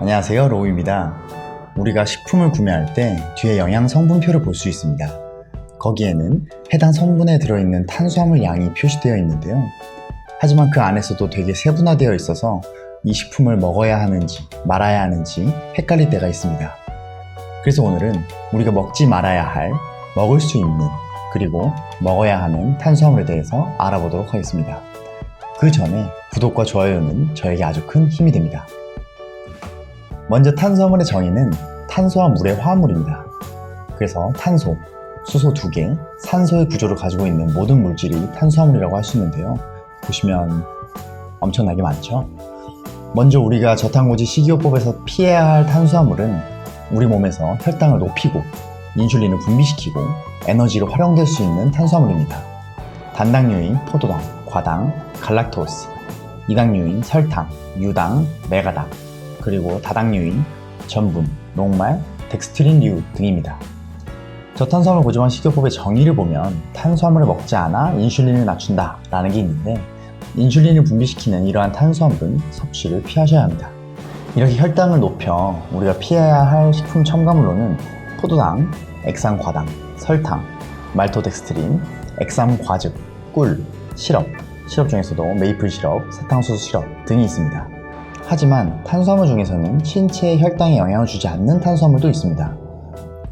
안녕하세요 로우입니다. 우리가 식품을 구매할 때 뒤에 영양 성분표를 볼 수 있습니다. 거기에는 해당 성분에 들어있는 탄수화물 양이 표시되어 있는데요. 하지만 그 안에서도 되게 세분화되어 있어서 이 식품을 먹어야 하는지 말아야 하는지 헷갈릴 때가 있습니다. 그래서 오늘은 우리가 먹지 말아야 할 먹을 수 있는 그리고 먹어야 하는 탄수화물에 대해서 알아보도록 하겠습니다. 그 전에 구독과 좋아요는 저에게 아주 큰 힘이 됩니다 먼저 탄수화물의 정의는 탄소와 물의 화합물입니다. 그래서 탄소, 수소 두 개, 산소의 구조를 가지고 있는 모든 물질이 탄수화물이라고 할 수 있는데요. 보시면 엄청나게 많죠? 먼저 우리가 저탄고지 식이요법에서 피해야 할 탄수화물은 우리 몸에서 혈당을 높이고 인슐린을 분비시키고 에너지로 활용될 수 있는 탄수화물입니다. 단당류인 포도당, 과당, 갈락토스, 이당류인 설탕, 유당, 메가당, 그리고 다당류인 전분, 녹말, 덱스트린류 등입니다. 저탄수화물 고지방 식이요법의 정의를 보면 탄수화물을 먹지 않아 인슐린을 낮춘다 라는 게 있는데 인슐린을 분비시키는 이러한 탄수화물은 섭취를 피하셔야 합니다. 이렇게 혈당을 높여 우리가 피해야 할 식품 첨가물로는 포도당, 액상과당, 설탕, 말토덱스트린, 액상과즙, 꿀, 시럽, 시럽 중에서도 메이플 시럽, 사탕수수 시럽 등이 있습니다. 하지만 탄수화물 중에서는 신체에 혈당에 영향을 주지 않는 탄수화물도 있습니다.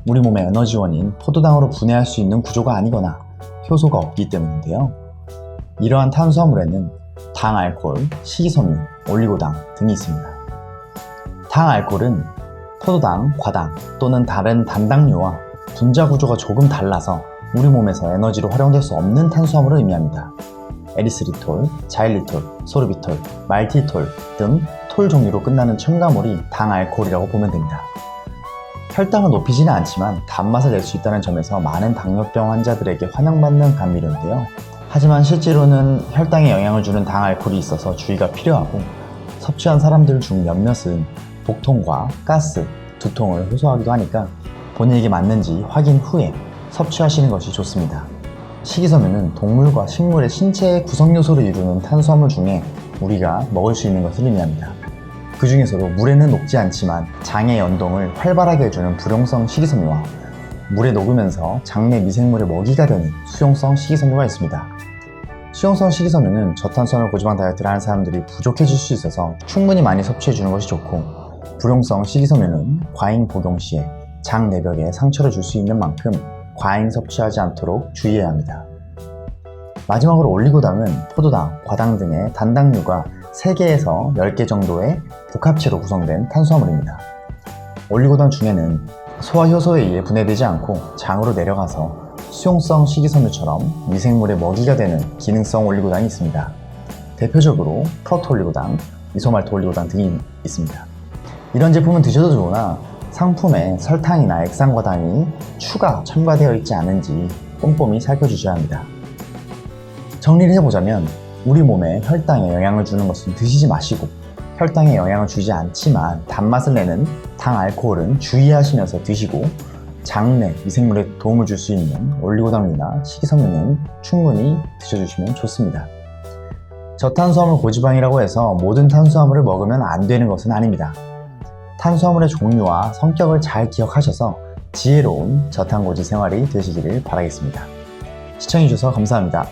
우리 몸의 에너지원인 포도당으로 분해할 수 있는 구조가 아니거나 효소가 없기 때문인데요. 이러한 탄수화물에는 당 알코올, 식이섬유, 올리고당 등이 있습니다. 당 알코올은 포도당, 과당 또는 다른 단당류와 분자 구조가 조금 달라서 우리 몸에서 에너지로 활용될 수 없는 탄수화물을 의미합니다. 에리스리톨, 자일리톨, 소르비톨, 말티톨 등 톨 종류로 끝나는 첨가물이 당 알코올이라고 보면 됩니다. 혈당을 높이지는 않지만 단맛을 낼 수 있다는 점에서 많은 당뇨병 환자들에게 환영받는 감미료인데요. 하지만 실제로는 혈당에 영향을 주는 당 알코올이 있어서 주의가 필요하고 섭취한 사람들 중 몇몇은 복통과 가스, 두통을 호소하기도 하니까 본인에게 맞는지 확인 후에 섭취하시는 것이 좋습니다. 식이섬유는 동물과 식물의 신체의 구성 요소를 이루는 탄수화물 중에 우리가 먹을 수 있는 것을 의미합니다. 그 중에서도 물에는 녹지 않지만 장의 연동을 활발하게 해주는 불용성 식이섬유와 물에 녹으면서 장내 미생물의 먹이가 되는 수용성 식이섬유가 있습니다. 수용성 식이섬유는 저탄수화물 고지방 다이어트를 하는 사람들이 부족해질 수 있어서 충분히 많이 섭취해주는 것이 좋고 불용성 식이섬유는 과잉 복용 시에 장 내벽에 상처를 줄 수 있는 만큼 과잉 섭취하지 않도록 주의해야 합니다. 마지막으로 올리고당은 포도당, 과당 등의 단당류가 3개에서 10개 정도의 복합체로 구성된 탄수화물입니다. 올리고당 중에는 소화 효소에 의해 분해되지 않고 장으로 내려가서 수용성 식이섬유처럼 미생물의 먹이가 되는 기능성 올리고당이 있습니다. 대표적으로 프로토 올리고당, 이소말토 올리고당 등이 있습니다. 이런 제품은 드셔도 좋으나 상품에 설탕이나 액상과당이 추가 첨가되어 있지 않은지 꼼꼼히 살펴주셔야 합니다. 정리를 해보자면 우리 몸에 혈당에 영향을 주는 것은 드시지 마시고 혈당에 영향을 주지 않지만 단맛을 내는 당 알코올은 주의하시면서 드시고 장내 미생물에 도움을 줄 수 있는 올리고당이나 식이섬유는 충분히 드셔주시면 좋습니다. 저탄수화물 고지방이라고 해서 모든 탄수화물을 먹으면 안 되는 것은 아닙니다. 탄수화물의 종류와 성격을 잘 기억하셔서 지혜로운 저탄고지 생활이 되시기를 바라겠습니다. 시청해주셔서 감사합니다.